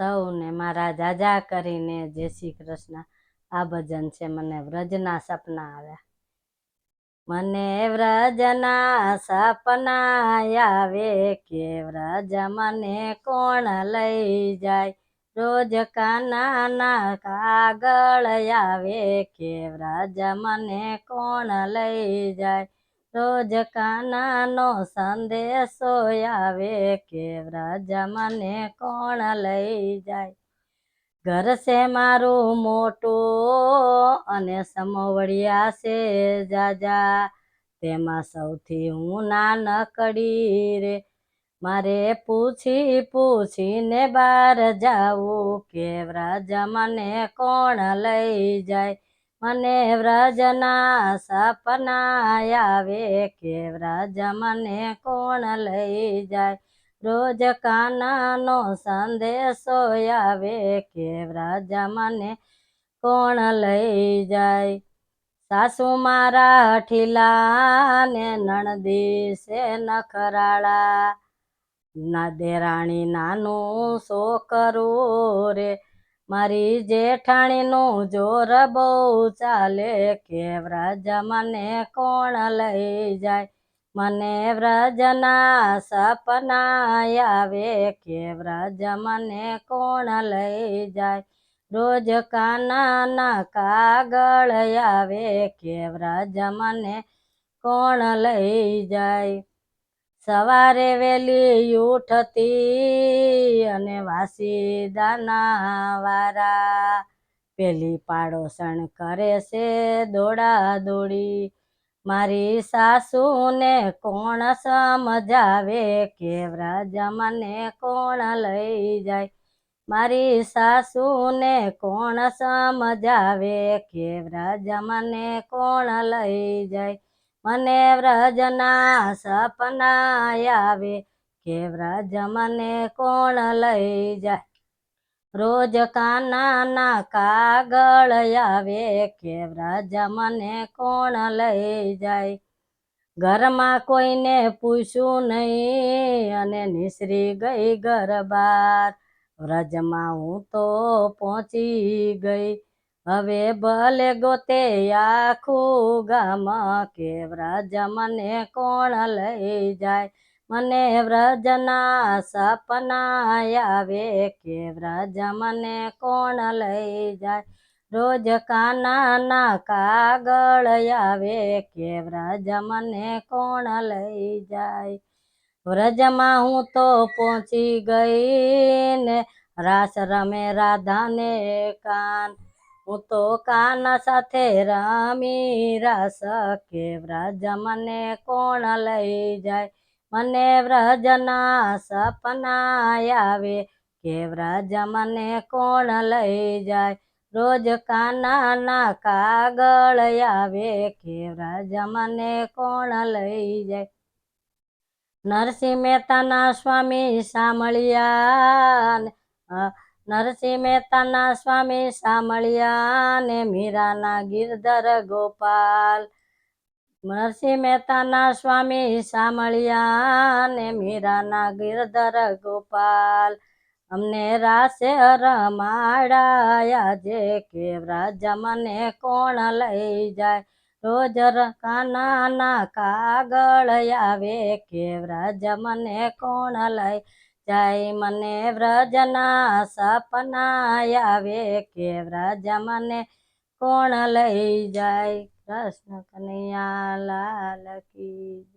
સૌને મારા જાજા કરીને જય શ્રી કૃષ્ણ. આ ભજન છે મને વ્રજના સપના આવ્યા. મને વ્રજના સપના આવે કે વ્રજ મને કોણ લઈ જાય? રોજ કાનાના કાગળ આવે કે વ્રજ મને કોણ લઈ જાય? રોજ કાનાનો સંદેશો આવે કે રાજા મને કોણ લઈ જાય? ઘર છે મારું મોટું અને સમવડિયા છે જાજા. તેમાં સૌથી હું નાનકડી રે. મારે પૂછી પૂછીને બહાર જાવું કે રાજા મને કોણ લઈ જાય? મને વ્રજના સપના આવે કે વ્રજ મને કોણ લઈ જાય? રોજ કાનાનો સંદેશો આવે કે વ્રજ મને કોણ લઈ જાય? સાસુ મારા ઠીલા ને નણદી છે નખરાળા. ના દેરાણી, નાનું શો કરું રે મારી જેઠાણીનું જોર બહુ ચાલે, કે વ્રજ મને કોણ લઈ જાય? મને વ્રજના સપના આવે, કે વ્રજ મને કોણ લઈ જાય? રોજ કાનાના કાગળ આવે, કે વ્રજ મને કોણ લઈ જાય? સવારે વેલી ઉઠતી અને વાસી દાના વારા પેલી પાડોસણ કરે છે દોડા દોડી મારી સાસુને કોણ સમજાવે કે વ્રજમને કોણ લઈ જાય? મારી સાસુને કોણ સમજાવે કે વ્રજમને કોણ લઈ જાય? મને વ્રજના સપના આવે કે વ્રજ મને કોણ લઈ જાય? રોજ કાનાના કાગળ આવે કે વ્રજ મને કોણ લઈ જાય? ઘરમાં કોઈને પૂછ્યું નહીં અને નિસરી ગઈ ઘર બાર વ્રજમાં હું તો પહોંચી ગઈ. હવે ભલે ગોતે આખું ગામ કે વ્રજ મને કોણ લઈ જાય? મને વ્રજના સપના આવે કે વ્રજ મને કોણ લઈ જાય? રોજ કાનાના કાગળ આવે કે વ્રજ મને કોણ લઈ જાય? વ્રજમાં હું તો પહોંચી ગઈ ને રાસ રમે રાધાને કાન. હું તો કાના સાથે રમી રાસ કે વ્રજ મને કોણ લઈ જાય? મને વ્રજના સપના આવે કે વ્રજ મને કોણ લઈ જાય? રોજ કાનાના કાગળ આવે કે વ્રજ મને કોણ લઈ જાય? નરસિંહ મહેતાના સ્વામી અ, નરસિંહ મહેતાના સ્વામી સામળિયા ને મીરાના ગિરધર ગોપાલ. નરસિંહ મહેતાના સ્વામી સામળિયા ને મીરાના ગિરધર ગોપાલ. અમને રાસે રમાડાયા જે કેવરા જમને મને કોણ લઈ જાય? રોજ કાનાના કાગળ આવે કેવરા જમને મને કોણ લઈ જાય મને વ્રજના સપના આવે કે વ્રજ મને કોણ લઈ જાય કૃષ્ણ કનૈયા લાલ કી.